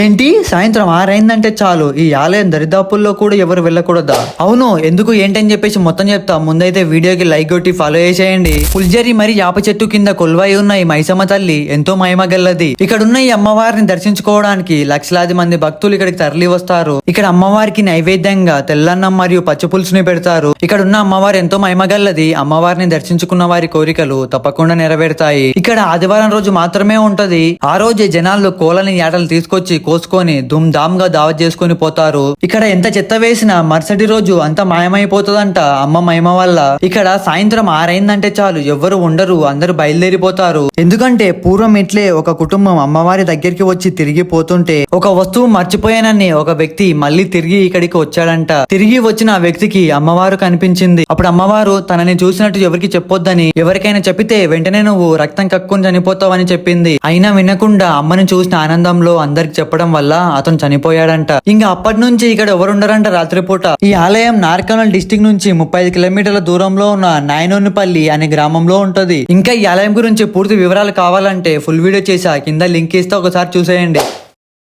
ఏంటి? సాయంత్రం ఆరైందంటే చాలు. ఈ ఆలయం దరిదాపుల్లో కూడా ఎవరు వెళ్ళకూడదా? అవును ఎందుకు ఏంటని చెప్పేసి మొత్తం చెప్తా. ముందైతే వీడియోకి లైక్ కొట్టి ఫాలో చేసేయండి. పుల్జరి మరి యాప చెట్టు కింద కొలువై ఉన్న ఈ మైసమ్మ తల్లి ఎంతో మహిమగల్లది ఇక్కడ ఉన్న ఈ అమ్మవారిని దర్శించుకోవడానికి లక్షలాది మంది భక్తులు ఇక్కడికి తరలి వస్తారు. ఇక్కడ అమ్మవారికి నైవేద్యంగా తెల్లన్నం మరియు పచ్చి పులుసుని పెడతారు. ఇక్కడ ఉన్న అమ్మవారు ఎంతో మహిమగల్లది అమ్మవారిని దర్శించుకున్న వారి కోరికలు తప్పకుండా నెరవేరుతాయి. ఇక్కడ ఆదివారం రోజు మాత్రమే ఉంటది. ఆ రోజే జనాలు కోలని ఏటలు తీసుకొచ్చి కోసుకొని ధూమ్ధామ్గా గా దావత్ చేసుకొని పోతారు. ఇక్కడ ఎంత చెత్త వేసినా మరుసటి రోజు అంత మాయమైపోతుందంట అమ్మ మహిమ వల్ల. ఇక్కడ సాయంత్రం ఆరైందంటే చాలు ఎవ్వరు ఉండరు అందరూ బయలుదేరిపోతారు. ఎందుకంటే పూర్వం ఇట్లే ఒక కుటుంబం అమ్మవారి దగ్గరికి వచ్చి తిరిగి పోతుంటే ఒక వస్తువు మర్చిపోయానని ఒక వ్యక్తి మళ్ళీ తిరిగి ఇక్కడికి వచ్చాడంట. తిరిగి వచ్చిన ఆ వ్యక్తికి అమ్మవారు కనిపించింది. అప్పుడు అమ్మవారు తనని చూసినట్టు ఎవరికి చెప్పొద్దని ఎవరికైనా చెప్పితే వెంటనే నువ్వు రక్తం కక్కుని చనిపోతావని చెప్పింది. అయినా వినకుండా అమ్మని చూసిన ఆనందంలో అందరికి చెప్పడం వల్ల అతను చనిపోయాడంట. ఇంకా అప్పటి నుంచి ఇక్కడ ఎవరుండరంట రాత్రిపూట? ఈ ఆలయం నార్కనల్ డిస్టిక్ నుంచి ముప్పై ఐదు కిలోమీటర్ల దూరంలో ఉన్న నాయనోనిపల్లి అనే గ్రామంలో ఉంటది. ఇంకా ఈ ఆలయం గురించి పూర్తి వివరాలు కావాలంటే ఫుల్ వీడియో చేసా. కింద లింక్ ఇస్తే ఒకసారి చూసేయండి.